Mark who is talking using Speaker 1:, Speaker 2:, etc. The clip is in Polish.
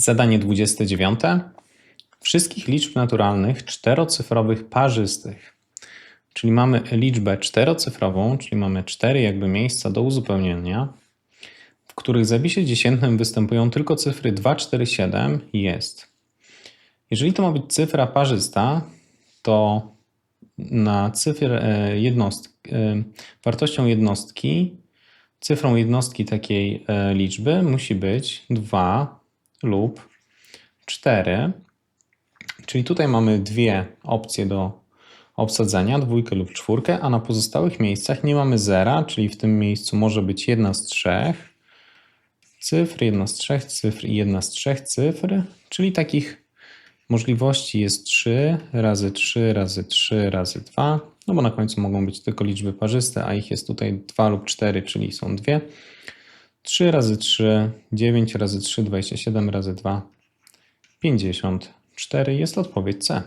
Speaker 1: Zadanie 29. Wszystkich liczb naturalnych czterocyfrowych parzystych. Czyli mamy liczbę czterocyfrową, czyli mamy cztery jakby miejsca do uzupełnienia, w których w zapisie dziesiętnym występują tylko cyfry 2, 4, 7 jest. Jeżeli to ma być cyfra parzysta, to na cyfr e, jednostki, e, wartością jednostki, cyfrą jednostki takiej e, liczby musi być 2 lub 4. Czyli tutaj mamy dwie opcje do obsadzenia, dwójkę lub czwórkę, a na pozostałych miejscach nie mamy zera, czyli w tym miejscu może być jedna z trzech cyfr, jedna z trzech cyfr i jedna z trzech cyfr, czyli takich możliwości jest 3 razy 3 razy 3 razy 2, no bo na końcu mogą być tylko liczby parzyste, a ich jest tutaj 2 lub 4, czyli są dwie. 3 razy 3, 9 razy 3, 27 razy 2, 54 jest odpowiedź C.